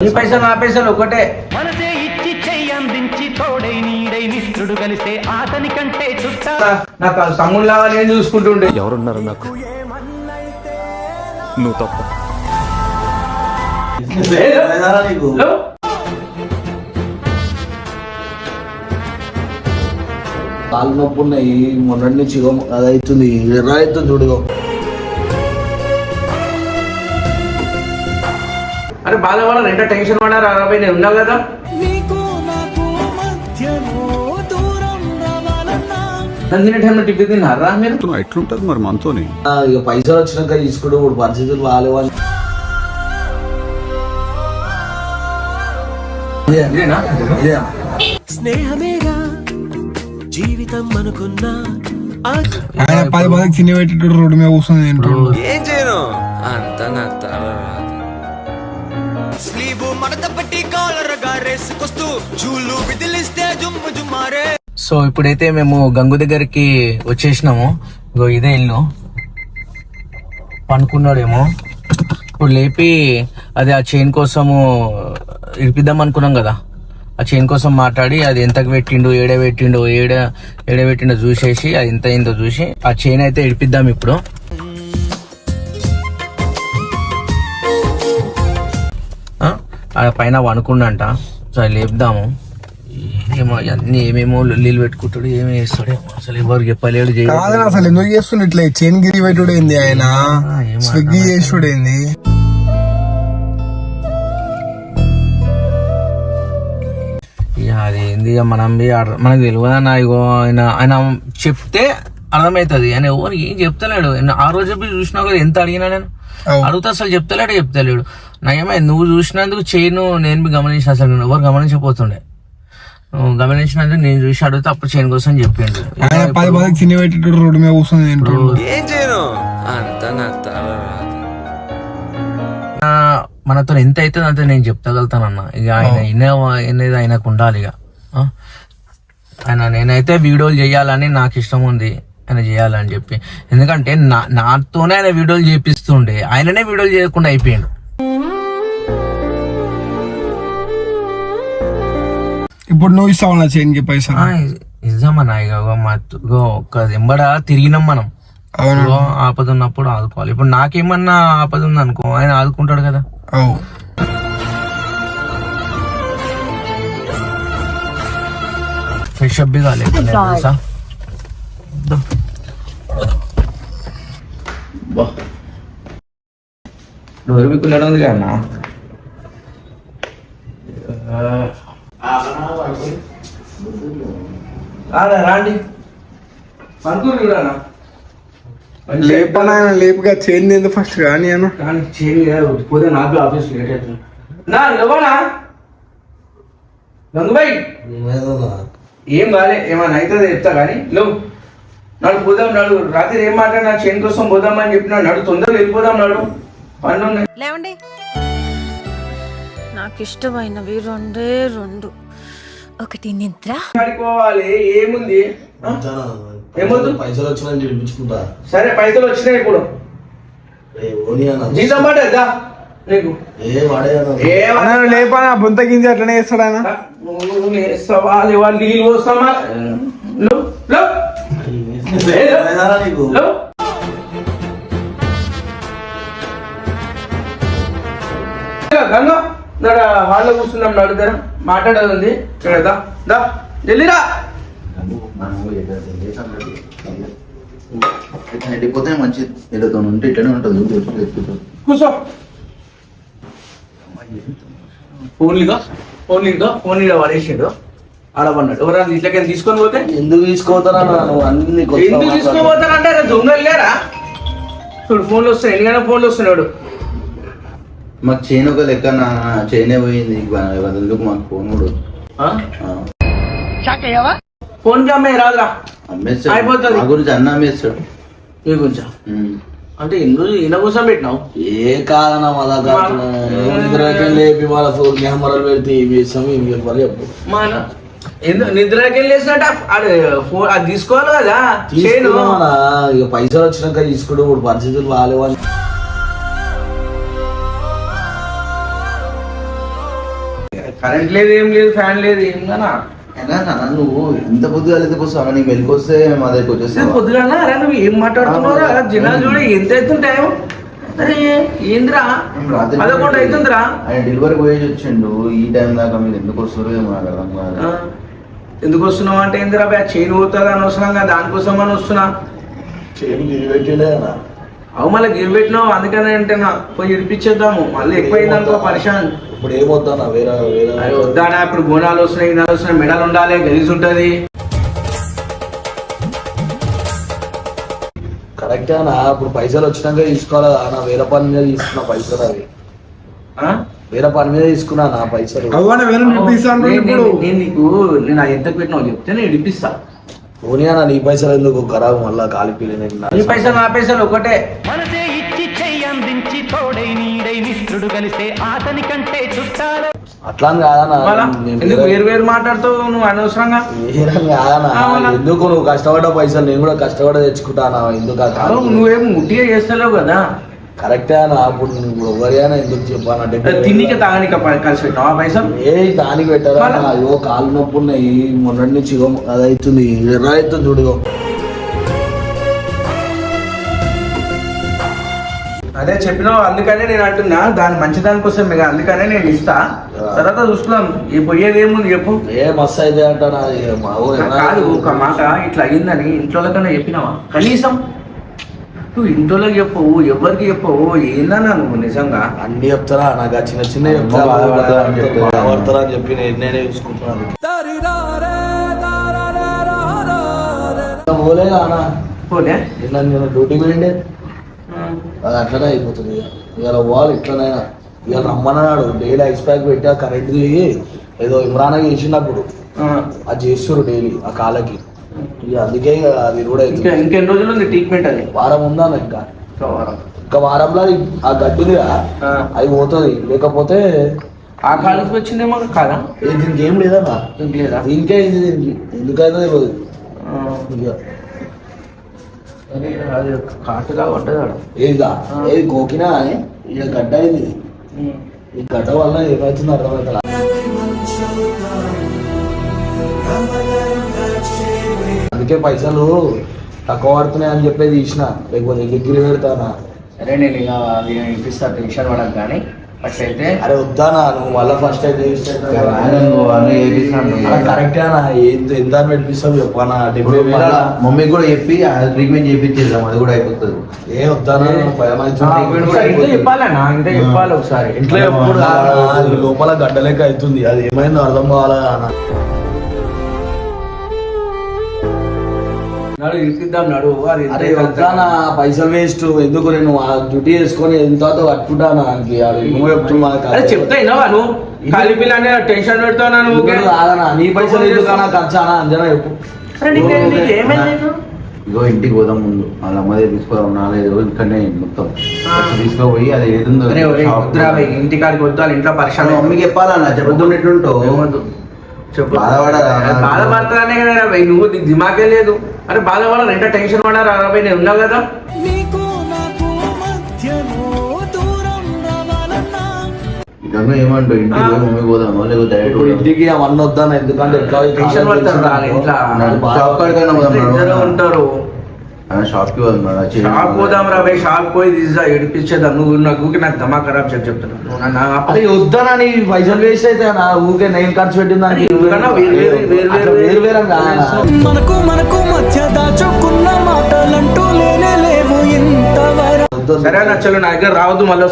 నీ పైసలు నా పైసలు ఒకటే. మనసే ఇచ్చి చెయ్యి అందించి తోడై నీడై నిత్రుడు కలిస్తే అతని కంటే చుట్టా. నాకు తమ్ముళ్ళగా నేను చూసుకుంటుండే. ఎవరున్నారు నాకు? నువ్వు తప్ప. హలో? కాలు నొప్పి ఉన్నాయి మొన్నటి నుంచి ఇగో అది అవుతుంది. ఎర్ర అవుతుంది చూడు ఇగో. అరే బాధపడారు ఎంత టెన్షన్ పడారు అరవై నేను ఉన్నా కదా. నన్ను తినే టైంలో టిఫిన్ తిన్నారా మీరు? ఎట్లుంటది మరి మనతోని? ఆ, ఇక పైసలు వచ్చినాక తీసుకుంటే ఇప్పుడు పరిస్థితులు ఇదే స్నేహమేగా జీవితం అనుకున్నా ఆయన పది పదికి తిని పెట్టేటోడు రోడ్డు మీద తింటుండు. ఏం చేయను? అంత నా జూలు విదిలిస్తే జుమ్ము జుమ్మారే. సో ఇప్పుడైతే మేము గంగు దగ్గరికి వచ్చేసినాము. ఇగో ఇదే ఇల్లు. పనుకున్నాడేమో. ఇప్పుడు లేపి అది ఆ చైన్ కోసము ఇరిపిద్దాం అనుకున్నాం కదా. ఆ చైన్ కోసం మాట్లాడి అది ఎంతకు పెట్టిండు ఏడే పెట్టిండు ఏడ ఏడే పెట్టిండో చూసేసి అది ఎంత అయిందో చూసి ఆ చైన్ అయితే ఇడిపిద్దాం ఇప్పుడు. ఆ, పైన వనుకుండంట అది లేపుదాము. ఏమో అన్ని ఏమేమో లొల్లీలు పెట్టుకుంటాడు ఏమి చేస్తాడు అసలు ఎవరు చెప్పలేడు. కాదని అసలు ఎందుకు చేస్తుండే ఇట్లా? చైన్ గిరి పెట్టుడు ఏంది ఆయన? స్విగ్గీ చేసుడు ఏంది అది ఏంది మనం మనకు తెలియదన్న ఇగో ఆయన ఆయన చెప్తే అర్థమవుతుంది ఆయన ఎవరు ఏం చెప్తలేడు. నేను ఆ రోజు చూసినా కదా ఎంత అడిగినా నేను. అడుగుతా అసలు చెప్తలేడు చెప్తలేడు. నయమే నువ్వు చూసినందుకు చేయను నేను గమనించిన అసలు ఎవరు గమనించకపోతుండే నువ్వు గమనించినందుకు నేను చూసి అడిగితే అప్పుడు చేయను కోసం చెప్పిండు. ఇక ఆయన పది పదికి తిని పెట్టేటోడు రోడ్డు మీద కూర్చొని తింటుండు. ఏం చేయను? అంత నా ఆ, మనతో ఎంత అవుతుంది అంతే నేను చెప్తగలుగుతానన్న. ఇక ఆయన ఇనే అనేది ఆయనకు ఉండాలి ఇక. ఆ? ఆయన నేనైతే వీడియోలు చేయాలని నాకు ఇష్టం ఉంది. ఆయన చేయాలని చెప్పి. ఎందుకంటే నా నాతోనే ఆయన వీడియోలు చేపిస్తుండే. ఆయననే వీడియోలు చేయకుండా అయిపోయిండు. ఇప్పుడు నువ్వు ఇస్తావు నా చైన్కి పైసలు. ఆ, ఇద్దామన్నా ఇక ఇగో మా ఒక్క ఎంబడ తిరిగినాం మనం. ఆపద ఉన్నప్పుడు ఆదుకోవాలి. ఇప్పుడు నాకేమన్నా ఆపద ఉంది అనుకో ఆయన ఆదుకుంటాడు కదా. ఫ్రెష్ అప్ కాలేదు తెలుసా దా. డోర్ బిక్కులేడం ఉంది కదా రాండి. పనుకూరు కూడా లేపన లేపుగా చైన్ ఎందుకు ఫస్ట్ కానీ అన్న. కానీ చేయండి పోతే నాకు ఆఫీస్ లేట్ అవుతుంది. నా లేవనా గంగుబాయ్? ఏం కాలే ఏమైనా అవుతుందో చెప్తా కానీ లేవు నాడు పోదాం నాడు. రాత్రి ఏం మాట నా చేను కోసం పోదామని చెప్పినా నాడు తొందరగా వెళ్ళిపోదాం నాడు. పనులు ఉన్నాయి లేవండి. నాకు ఇష్టమైనవి రెండే రెండు. ఒకటి నిద్ర. ఆడుకోవాలి. ఏముంది? ఏమొద్దు? పైసలు వచ్చినాయని చూపించుకుంటా సరే పైసలు వచ్చినాయి ఇప్పుడు. జీతం పడ్డా నీకు. లేపన? బొంత గింజ అట్లనే చేస్తాడు ఆయన నువ్వు లేస్తావా లేవా? నీళ్ళు పోస్తామా గంగ నాడ హాల్లో కూర్చున్నాం నడుద్దరం మాట్లాడేది ఉంది. ఇక్కడ దా దా వెళ్ళిరా వెళ్ళిపోతే మంచిది వీళ్ళతో ఉంటే ఇట్లనే ఉంటుంది. కూర్చో. ఫోన్లుగా ఫోన్లుగా ఫోన్ ఇక్కడ పడేసాడు ఆడపన్నాడు ఎవరైనా ఇట్లకి తీసుకొని పోతే? ఎందుకు తీసుకోతారా నువ్వు అన్ని ఎందుకు. తీసుకోపోతానంటే రే దొంగలు లేరా? చూడు ఫోన్లు వస్తున్నాయి. ఎందుకైనా ఫోన్లు వస్తున్నాడు? మాకు చైన్ ఒక లెక్క నా చైనే పోయింది. ఎందుకు మాకు ఫోన్ కూడా వద్దు. ఆ? ఆ, ఫోన్కి అమ్మాయి రాదురా. అమ్మేస్తాడు. అయిపోతుంది. మా గురించి అన్న అమ్మేస్తాడు. నీ గురించా. అంటే ఎందుకు ఈయన కోసం పెట్టినావు? ఏ కాదన్నా మా దగ్గర లేపి వాళ్ళ ఫోన్ కెమెరాలు పెడితే ఇవి చెప్పాలి చెప్పు. మన ఎందుకు నిద్రకి వెళ్ళేసినట్ట ఫోన్ అది తీసుకోవాలి కదా చేయను. ఇక పైసలు వచ్చినాక తీసుకుంటే ఇప్పుడు పరిస్థితులు బాగాలేవని కరెంట్ లేదు ఏం లేదు ఫ్యాన్ లేదు ఏం నాన్న నువ్వు ఎంత పొద్దుగా వస్తావు నీకు మెలకు మా దగ్గరికి వచ్చేస్తావు? పొద్దుగా అరే నువ్వు ఏం మాట్లాడుతున్నావు జనాలు చూడ ఎంత అవుతుంది టైం అరే ఏంద్రా? అవుతుందిరా. ఆయన డెలివరీ పోయేసి వచ్చిండు ఈ టైం దాకా మీరు ఎందుకు వస్తారు ఏమో నాకు అర్థం కాదు ఎందుకు వస్తున్నావు అంటే ఏందిరా బే చైన్ పోతుంది అనవసరంగా దానికోసం అని వస్తున్నా. చేను గిరి పెట్టిండే అన్న. అవు మళ్ళీ గిరి పెట్టినావు అందుకనే అంటే నా పోయి ఇడిపించేద్దాము. మళ్ళీ ఎక్కువైంది అనుకో పరిశాన్. ఇప్పుడు ఏమొద్దన్న? వేరే వేరే అరే వద్దానా? ఇప్పుడు బోనాలు వస్తున్నాయి గినాలు వస్తున్నాయి మెడలు ఉండాలి గలీజ్ ఉంటది. కరెక్టే అన్న. ఇప్పుడు పైసలు వచ్చినాక తీసుకోవాలి? అన్న వేరే పని మీద తీసుకున్న పైసలు అవి? వేరే పని మీద తీసుకున్నా నా పైసలు. అవ్వన వేరే ఇప్పిస్తాను నేను- ఇప్పుడు. నేను- నేను నీకు నేను ఎంత పెట్టినావు చెప్తే నేను ఇడిపిస్తా పోనీ అన్న నీ పైసలు ఎందుకు ఖరాబ్? మళ్ళా కాలిపీలి నీ పైసలు నా పైసలు ఒకటే. మనసే ఇచ్చి చెయ్యి అందించి తోడై నీడై మిత్రుడు కలిసే అతని కంటే చుట్టాల. అట్లా నేను ఎందుకు వేరే- వేరు మాట్లాడుతావు నువ్వు అనవసరంగా? మళ్ళా? ఎందుకు నువ్వు కష్టపడ్డ పైసలు? నేను కూడా కష్టపడి తెచ్చుకుంటానా ఎందుకు? నువ్వేం ముట్టిగా చేస్తలేవు కదా. కరెక్టే అన్న అప్పుడు నువ్వు ఎవరైనా ఎందుకు చెప్పానంటే అది తిన్నిక తాగనిక కలిసి పెట్టినావా పైసలు ఏ దానికి పెట్టరా? అయ్యో కాళ్ళు నొప్పి ఉన్నాయి మొన్నటి నుంచి అది అవుతుంది ఎర్ర అవుతుంది చూడుగో అదే చెప్పినావు అందుకనే నేను అంటున్నా దాని మంచిదాని కోసం మీకు అందుకనే నేను ఇస్తా. తర్వాత చూసుకున్నాం ఈ పోయేది ఏముంది చెప్పు. ఏ మస్తు అయితే నాకు కాదు ఒక మాట ఇట్లా అయ్యిందని ఇంట్లో కన్నా చెప్పినావా? కనీసం నువ్వు ఇంట్లో చెప్పవు ఎవరికి చెప్పవు ఏందన్నా నువ్వు నిజంగా? అన్ని చెప్తారా? నాకు ఆ చిన్న చిన్న బాధపడతారా అని చెప్పి. నేను నేనే చూసుకుంటున్నాను. పోలేగా అన్న పోలే? నిన్న నేను డ్యూటీ పోయిండే. అది అట్లనే అయిపోతుంది. ఇవాళ పోవాలి ఇట్లనైనా. ఇవాళ రమ్మన్నాడు. డైలీ ఐస్ ప్యాక్ పెట్టి ఆ కరెంట్ది ఏదో ఇమ్రానా చేసినప్పుడు అది చేస్తారు డైలీ ఆ కాలకి ఇక అందుకే ఇక అది కూడా ఇంకా ఇంకెన్ని రోజులు ఉంది ట్రీట్మెంట్ అది? వారం ఉందా ఇంకా. ఇంకా వారంలో అది ఆ గడ్డిదిగా. అది పోతుంది. లేకపోతే ఆ కాలేజీకి వచ్చిందేమో కాదా దీనికి ఏం లేదన్నా. ఇంక లేదా? దీనికే ఎందుకైనా తెలియదు అది కాటుగా పడ్డది ఆడ ఏదిగా ఏది గోకినా ఇక గడ్డ అయింది ఇది. ఈ గడ్డ వల్ల ఏమవుతుందో అర్థమవుతుంది అందుకే పైసలు తక్కువ పడుతున్నాయి అని చెప్పి తీసిన లేకపోతే దగ్గర పెడతానా? సరే నేను ఇక అది ఇప్పిస్తా టెన్షన్ పడకు కానీ. ఫస్ట్ అయితే అరే వద్దానా నువ్వు మళ్ళీ ఫస్ట్ అయితే నువ్వు అన్నీ ఎంత పెట్టిస్తావు చెప్పానా డెబ్బై వేల మమ్మీకి కూడా చెప్పి ట్రీట్మెంట్ చేపించేద్దాం అది కూడా అయిపోతుంది. ఏ వద్దానా చెప్పాలన్నా చెప్పాలి ఒకసారి. ఇంట్లో ఎప్పుడు లోపల గడ్డ లెక్క అవుతుంది. అది ఏమైందో అర్థం కావాలా అన్న. అరే ఎంత- వద్దానా పైసలు వేస్ట్. ఎందుకు నేను ఆ డ్యూటీ చేసుకొని ఎంత కట్టుకుంటానా నువ్వు చెప్తున్నా చెప్తా టెన్షన్ పెడతావు. కాదనా నీ పైసలు ఎందుకన్నా ఖర్చానా? అంజనా చెప్పు? ఇగో ఇంటికి పోదాం ముందు. వాళ్ళ అమ్మ దగ్గర తీసుకోవడం నాలుగైదు రోజులు ఇక్కడనే మొత్తం. తీసుకుపోయి అది ఏదుందో భయ్, ఇంటికాడికి వద్దు వాళ్ళ ఇంట్లో పరిశ్రమ మమ్మీకి చెప్పాలన్నా చెప్పకుండా ఎట్లుంటావు? బాధపడతానే కదా భయ్ నువ్వు నీకు దిమాగే లేదు. అరే బాధపడాలి ఎంత టెన్షన్ పడారా భయ్ నేను ఉన్నావు కదా. ఏమంటావు? ఇంటికి మమ్మీ పోదామా? లేకపోతే డైరెక్ట్ ఇంటికి అవన్నీ వద్దాను ఎందుకంటే టెన్షన్ మేడం. ఉంటారు. షాప్కి పోదాం మేడం. వచ్చి- షాప్ పోదాం రా భయ్ షాప్ పోయి తీసా ఏడిపించేద్దాం నువ్వు నాకు ఊరికే నాకు దమా ఖరాబ్ చెప్పి చెప్తున్నా నువ్వు నన్ను ఆపు. అరే వద్దానా నీ పైసలు వేస్ట్ అయితే నా ఊరికే నేను ఖర్చు పెట్టిన దానికి. మనకు మనకు మధ్య దాచుకున్న మాటలంటూ లేనే సరే నచ్చలు నా దగ్గర రావద్దు మళ్ళీ.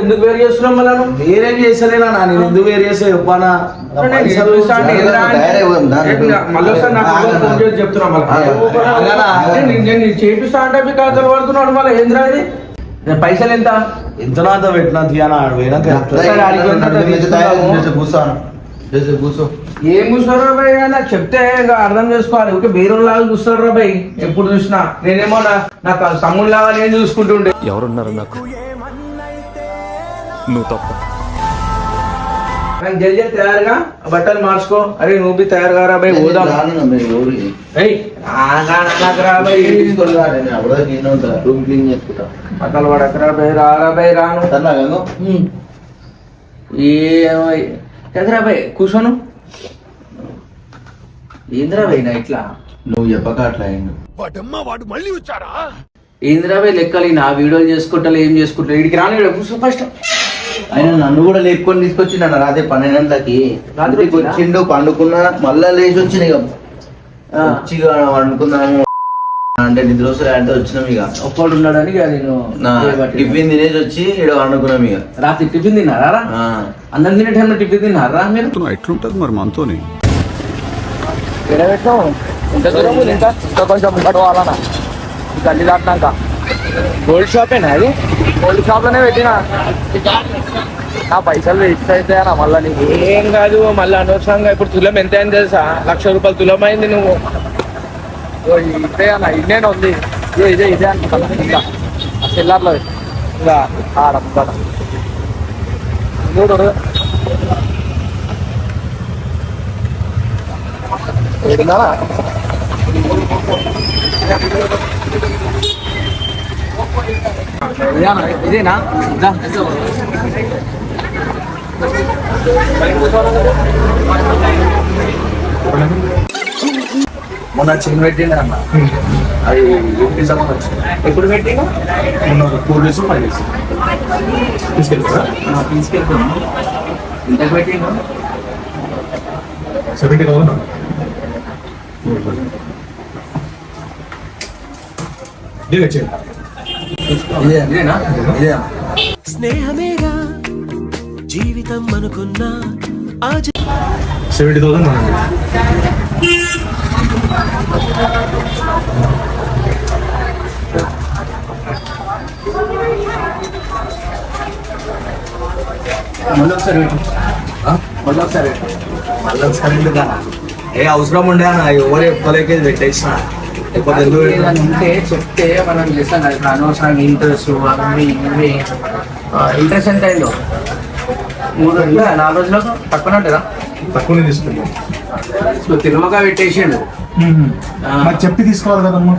ఎందుకు వేరు చేస్తున్నాం మళ్ళీ? వేరేం చేస్తలేనా నేను ఎందుకు వేరే చేస్తే చెప్పానా? నా నేను చేసి చేపిస్తా అంటే మీ పడుతున్నాడు మళ్ళీ ఏంద్రా ఇది? నేను పైసలు ఎంత? ఎంత నాతో పెట్టినా తీయనా. కూర్చోను చేసి కూర్చో. ఏం చూస్తారు రాబాయ్ నాకు చెప్తే ఇంకా అర్థం చేసుకోవాలి. ఓకే వేరే లాగా చూస్తారు రాబాయ్ ఎప్పుడు చూసినా. నేనేమో నా నాకు సమ్ముడు లాగా నేను చూసుకుంటుండే. ఎవరున్నారు నాకు? నువ్వు తప్ప. నాకు జల్దీ తయారుగా? బట్టలు మార్చుకో. అరే నువ్వు బి తయారుగా రాబాయ్ పోదాం ఏయ్, రాగా నాకు రాబాయ్ బట్టలు పడక రాబాయ్ రా రాబాయ్ రాను. ఎదురా బాయ్ కూర్చోను. ఏంద్రా బాయ్ నా ఇట్లా? నువ్వు చెప్పక అట్లా అయిండు ఏంద్రా బాయ్ లెక్కలు నా వీడియోలు చేసుకుంటా ఏం చేసుకుంటా వీడికి రాని వీడు కూర్చో ఫస్ట్ ఆయన నన్ను కూడా లేపుకొని తీసుకొచ్చి నన్ను రాత్రి పన్నెండు గంటలకి రాత్రి రాత్రికి వచ్చిండు? పండుకున్నా మళ్ళా లేచి వచ్చిన ఇక. వచ్చి ఇక వండుకుందాము అంటే నిద్ర వస్తుంది అంటే వచ్చినాం ఇక. ఒక్కడు ఉన్నాడని ఇక నేను. టిఫిన్ తినేసి వచ్చి ఇక్కడ వండుకున్నాం ఇక. రాత్రి టిఫిన్ తిన్నారా? ఆ. అన్నం తినే టైంలో టిఫిన్ తిన్నారా మీరు? ఎట్లుంటది మరి మనతోని. ఎంత దూరం ఉంది ఇంకా ఇంకా కొంచెం ముంగట పోవాలన్నా గల్లి దాటినాక గోల్డ్ షాపేనా అది గోల్డ్ షాప్లోనే పెట్టినా నా పైసలు వేస్ట్ అయితే అన్న మళ్ళీ నీకు ఏం కాదు మళ్ళీ అనవసరంగా ఇప్పుడు తులం ఎంత అయింది తెలుసా లక్ష రూపాయలు తులం అయింది నువ్వు ఇగో ఇదే అన్న ఇన్నేను ఉంది ఇదే ఇదే ఇదే అనుకుంటా ఇంకా ఆ సెల్లార్లో ఆడ చూడు ఇదేనా? మొన్న చిన్న పెట్టిండే అన్న. అది ఇంటి సంబంధం వచ్చింది. ఎప్పుడు ఒక టూ డేస్ ఫైవ్ డేస్ తీసుకెళ్తారా తీసుకెళ్తాను. ఇంతకు పెట్టిండు సెవెంటీ థౌసండ్ ఇదే చేయండి ఇదే ఇదేనా ఇదే స్నేహమేగా జీవితం అనుకున్నా సెవెంటీ థౌసండ్ మళ్ళీ ఒకసారి మళ్ళీ ఒకసారి మళ్ళీ ఒకసారి? ఏ అవసరం ఉండే ఎవరు చెప్పలేకేది పెట్టేసిన. ఉంటే చెప్తే మనం చేస్తాం కదా ఇప్పుడు అనవసరంగా ఇంట్రెస్ట్ అవి ఇవి ఇంట్రెస్ట్ ఎంత అయిందో? మూడు రోజులు నాలుగు రోజులకు తక్కువ ఉంటుందా? తక్కువనే తీసుకుంటాం. ఇప్పుడు తిరుమక పెట్టేసిండు. మరి చెప్పి తీసుకోవాలి కదమ్మా.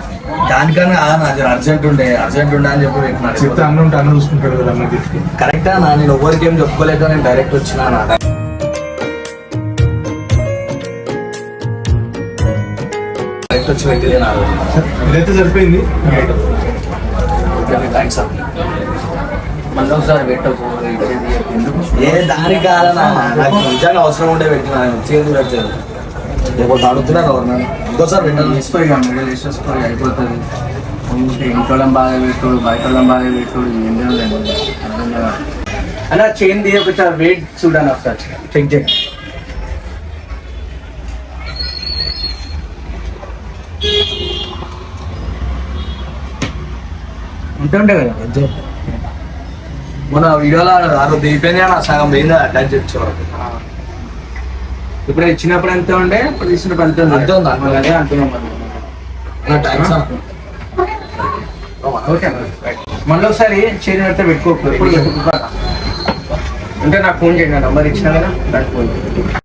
దానికన్నా ఆ నాది అర్జెంట్ ఉండే అర్జెంట్ ఉండే అని చెప్పి పెట్టినాడు. చెప్తే అన్న ఉంటే అన్న చూసుకుంటాడు కదా కరెక్టా నా? నేను ఎవరికి ఏం చెప్పుకోలేక నేను డైరెక్ట్ వచ్చినా పెట్టిదే నా ఇదైతే సరిపోయింది. థ్యాంక్స్ అన్న మళ్ళీ ఒకసారి పెట్టకు ఏ దాని కాదన్నా నాకు నిజంగా అవసరం ఉంటే పెట్టినా చేతి పెట్టాను లేకపోతే అడుగుతున్నారు ఎవరు నన్ను ఇంకోసారి పెట్టాను తీసుకో ఇక మీరు తీసేసుకో అయిపోతుంది. ఉంటే ఇంట్లో బాగా పెట్టుడు బయట బాగా పెట్టుడు ఏం లేదు అన్న చైన్ తీయ ఒకసారి వెయిట్ చూడండి ఒకసారి. చెక్ చేయండి. ఉంటుండే కదా. అంతే మన వీడియోలో ఆ రోజు దిగిపోయింది అన్న సగం పోయింది? అటాచ్ చేయించారు ఇప్పుడు ఇచ్చినప్పుడు ఎంత ఉండే? ఇప్పుడు ఇచ్చినప్పుడు ఎంత ఉంది. అంతే ఉందా? అదే అంటున్నాం మరి. నా థ్యాంక్స్ అన్న ఓకే మళ్ళీ ఒకసారి చైన్ పెడితే పెట్టుకోకు ఎప్పుడు అంటే నాకు ఫోన్ చేయండి నంబర్ ఇచ్చినా కదా దానికి ఫోన్ చేయండి.